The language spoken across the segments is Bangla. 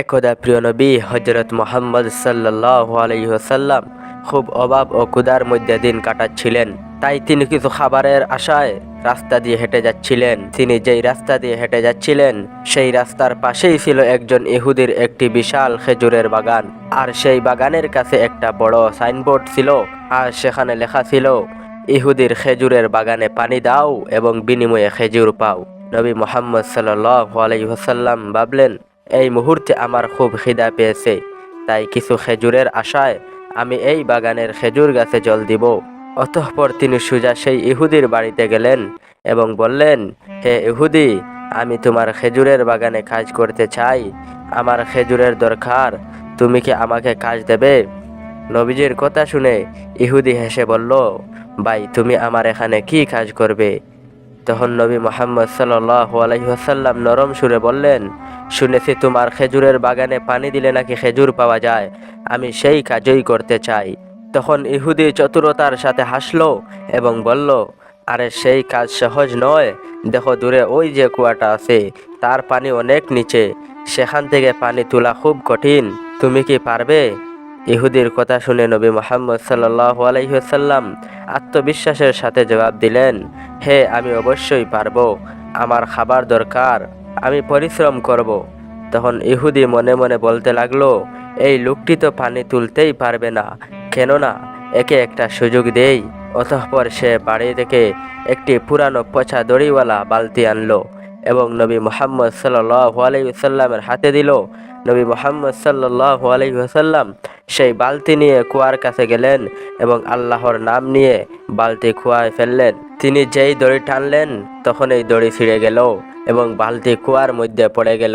একদা প্রিয় নবী হজরত মোহাম্মদ সাল্লাহ আলহিহসাল্লাম খুব অভাব ও কুদার মধ্যে দিন কাটাচ্ছিলেন। তাই তিনি কিছু খাবারের আশায় রাস্তা দিয়ে হেঁটে যাচ্ছিলেন। তিনি যেই রাস্তা দিয়ে হেঁটে যাচ্ছিলেন, সেই রাস্তার পাশেই ছিল একজন ইহুদির একটি বিশাল খেজুরের বাগান। আর সেই বাগানের কাছে একটা বড় সাইনবোর্ড ছিল, আর সেখানে লেখা ছিল, ইহুদির খেজুরের বাগানে পানি দাও এবং বিনিময়ে খেজুর পাও। নবী মোহাম্মদ সাল্লাহ আলহিহসাল্লাম ভাবলেন এই মুহূর্তে আমার খুব খিদা পেয়েছে, তাই কিছু খেজুরের আশায় আমি এই বাগানের খেজুর গাছে জল দিব। অতঃপর তিনি সুজা সেই ইহুদির বাড়িতে গেলেন এবং বললেন, হে ইহুদি, আমি তোমার খেজুরের বাগানে কাজ করতে চাই। আমার খেজুরের দরকার, তুমি কি আমাকে কাজ দেবে? নবীজির কথা শুনে ইহুদি হেসে বলল, ভাই, তুমি আমার এখানে কি কাজ করবে? তখন নবী মোহাম্মদ সাল্লাহ আলহিহাসাল্লাম নরম সুরে বললেন, শুনেছি তোমার খেজুরের বাগানে পানি দিলে নাকি খেজুর পাওয়া যায়। আমি সেই কাজই করতে চাই। তখন ইহুদি চতুরতার সাথে হাসলো এবং বলল, আরে, সেই কাজ সহজ নয়। দেখো দূরে ওই যে কুয়াটা আছে, তার পানি অনেক নিচে। সেখান থেকে পানি তোলা খুব কঠিন। তুমি কি পারবে? ইহুদির কথা শুনে নবী মোহাম্মদ সাল্লাহ আলহিহাসাল্লাম আত্মবিশ্বাসের সাথে জবাব দিলেন, হে, আমি অবশ্যই পারব। আমার খাবার দরকার, আমি পরিশ্রম করব। তখন ইহুদি মনে মনে বলতে লাগল, এই লোকটি তো পানি তুলতেই পারবে না। কেননা, একে একটা সুযোগ দেই। অতঃপর সে বাড়ি থেকে একটি পুরানো পচা দড়িওয়ালা বালতি আনলো এবং নবী মোহাম্মদ সাল্লাহ আলাইসাল্লামের হাতে দিল নবী মোহাম্মদ সাল্লাহ আলাইসাল্লাম সেই বালতি নিয়ে কুয়ার কাছে গেলেন এবং আল্লাহর নাম নিয়ে বালতি কুয়ায় ফেললেন। তিনি যেই দড়ি টানলেন, তখন এই দড়ি ছিঁড়ে গেল এবং বালতি কুয়ার মধ্যে পড়ে গেল।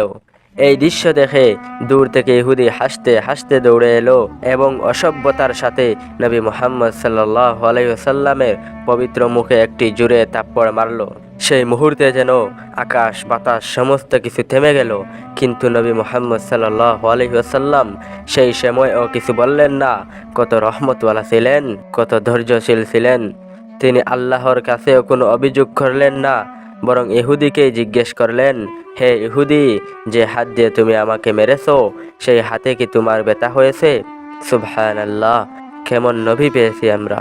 এই দৃশ্য দেখে দূর থেকে ইহুদি হাসতে হাসতে দৌড়ে এলো এবং অসভ্যতার সাথে নবী মোহাম্মদ সাল্লাহ আলাইসাল্লামের পবিত্র মুখে একটি জুড়ে তাপ্পড় মারল। সেই মুহূর্তে যেন আকাশ, বাতাস সমস্ত কিছু থেমে গেল। কিন্তু নবী মোহাম্মদ সাল্লাহ আলহিহাসাল্লাম সেই সময়ও কিছু বললেন না। কত রহমতওয়ালা ছিলেন, কত ধৈর্যশীল ছিলেন। তিনি আল্লাহর কাছেও কোনো অভিযোগ করলেন না, বরং ইহুদিকেই জিজ্ঞেস করলেন, হে ইহুদি, যে হাত দিয়ে তুমি আমাকে মেরেছো, সেই হাতে কি তোমার ব্যথা হয়েছে? সুবহান আল্লাহ কেমন নবী পেয়েছি আমরা।